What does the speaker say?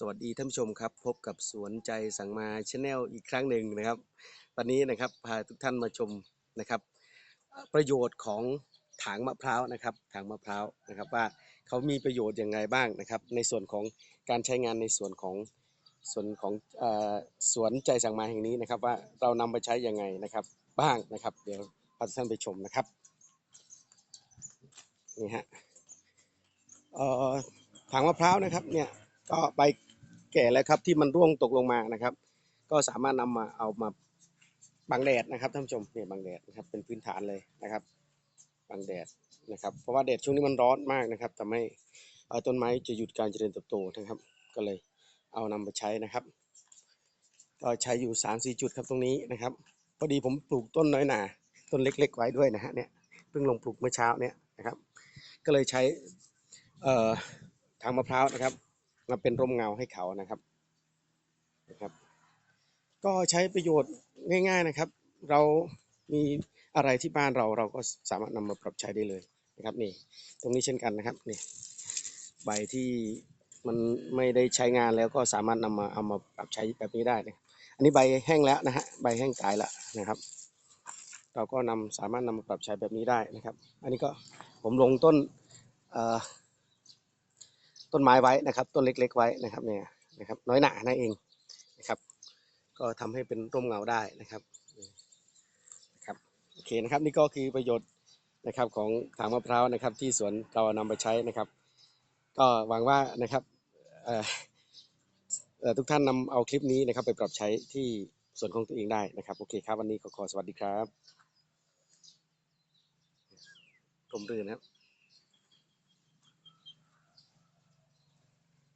สวัสดีท่านผู้ชมครับ พบกับสวนใจสั่งมาชาแนลอีกครั้งหนึ่งนะครับตอนนี้นะครับพาทุกท่านมาชมนะครับ ประโยชน์ของถางมะพร้าวนะครับถางมะพร้าวนะครับว่าเขามีประโยชน์อย่างไรบ้างนะครับ ในส่วนของการใช้งานในส่วนของส่วนของอสวนใจสั่งมาแห่งนี้นะครับ ว่าเรานำไปใช้ยังไงนะครับ บ้างนะครับ เดี๋ยวพาทุกท่านไปชมนะครับนี่ฮะถางมะพร้าวนะครับเนี่ยก็ใบ แก่แล้วครับที่มันร่วงตกลงมานะครับ ก็สามารถนำมาเอามาบังแดดนะครับท่านผู้ชมเนี่ยบังแดดนะครับเป็นพื้นฐานเลยนะครับบังแดดนะครับ เพราะว่าแดดช่วงนี้มันร้อนมากนะครับทำให้ต้นไม้จะหยุดการเจริญเติบโตนะครับ ก็เลยเอานำไปใช้นะครับก็ใช้อยู่3ามสี่จุดครับตรงนี้นะครับพอดีผมปลูกต้นน้อยหนาต้นเล็ก ๆ ไว้ด้วยนะฮะเนี่ยเพิ่งลงปลูกเมื่อเช้าเนี่ยนะครับ ก็เลยใช้ทางมะพร้าวนะครับ มาเป็นร่มเงาให้เขานะครับนะครับ ก็ใช้ประโยชน์ง่าย ๆนะครับ เรามีอะไรที่บ้านเราเราก็สามารถนำมาปรับใช้ได้เลยนะครับนี่ตรงนี้เช่นกันนะครับนี่ใบที่มันไม่ได้ใช้งานแล้วก็สามารถนำมาเอามาปรับใช้แบบนี้ได้นะอันนี้ใบแห้งแล้วนะฮะใบแห้งตายแล้วนะครับ เราก็นำสามารถนำมาปรับใช้แบบนี้ได้นะครับ อันนี้ก็ผมลงต้นเอ่อ ต้นไม้ไว้นะครับ ต้นเล็ก ๆ ไว้นะครับเนี่ยนะครับ น้อยหนานั่นเองนะครับ ก็ทำให้เป็นร่มเงาได้นะครับนะครับโอเคนะครับนี่ก็คือประโยชน์นะครับของถางมะพร้าวนะครับ ที่สวนเรานำไปใช้นะครับ ก็หวังว่านะครับเอ่อทุกท่านนำเอาคลิปนี้นะครับ ไปปรับใช้ที่ส่วนของตัวเองได้นะครับ โอเคครับ วันนี้ก็ขอสวัสดีครับผมเรือนครับ